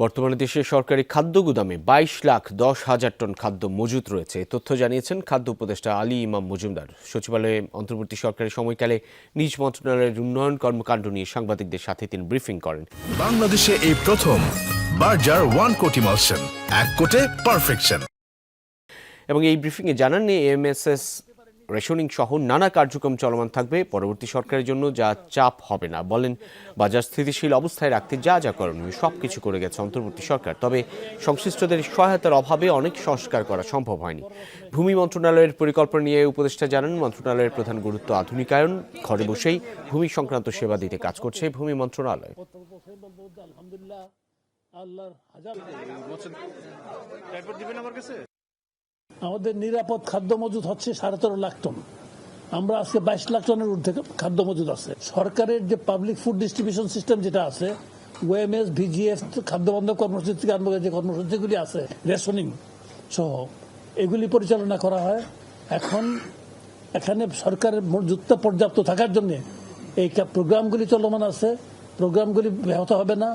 বর্তমানে দেশে সরকারি খাদ্য গুদামে বাইশ লাখ দশ হাজার টন খাদ্য মজুত রয়েছে। তথ্য জানিয়েছেন খাদ্য উপদেষ্টা আলী ইমাম মজুমদার। সচিবালয়ে অন্তর্বর্তী সরকারি সময়কালে নিজ মন্ত্রণালয়ের উন্নয়ন কর্মকাণ্ড নিয়ে সাংবাদিকদের সাথে তিনি ব্রিফিং করেন। বাংলাদেশে এই প্রথম বার্জার ওয়ান কোটি মালসেন এক কোটে পারফেকশন। এবং এই ব্রিফিংয়ে জানান এমএসএস রেশনিং সহ নানা কার্যক্রম চলমান থাকবে। পরবর্তী সরকারের জন্য যা চাপ হবে না। বলেন বাজার স্থিতিশীল অবস্থায় রাখতে যা যা করণীয় সব কিছু করে গেছে অন্তর্বর্তী সরকার। তবে সংশ্লিষ্টদের সহায়তার অভাবে অনেক সংস্কার করা সম্ভব হয়নি। ভূমি মন্ত্রণালয়ের পরিকল্পনা নিয়ে উপদেষ্টা জানান মন্ত্রণালয়ের প্রধান গুরুত্ব আধুনিকায়ন। ঘরে বসেই ভূমি সংক্রান্ত সেবা দিতে কাজ করছে ভূমি মন্ত্রণালয়। আল্লাহর হাজার আমাদের নিরাপদ খাদ্য মজুদ হচ্ছে সাড়ে তেরো লাখ টন। আমরা আজকে বাইশ লাখ টনের ঊর্ধ্বে খাদ্য মজুদ আছে। সরকারের যে পাবলিক ফুড ডিস্ট্রিবিউশন সিস্টেম যেটা আছে ওএমএস ভিজিএফ খাদ্য বন্ধ কর্মসূচি থেকে আরম্ভ যে কর্মসূচিগুলি আছে, রেশনিং সহ, এগুলি পরিচালনা করা হয়। এখন এখানে সরকারের মজুদটা পর্যাপ্ত থাকার জন্য এই প্রোগ্রামগুলি চলমান আছে। প্রোগ্রামগুলি ব্যাহত হবে না।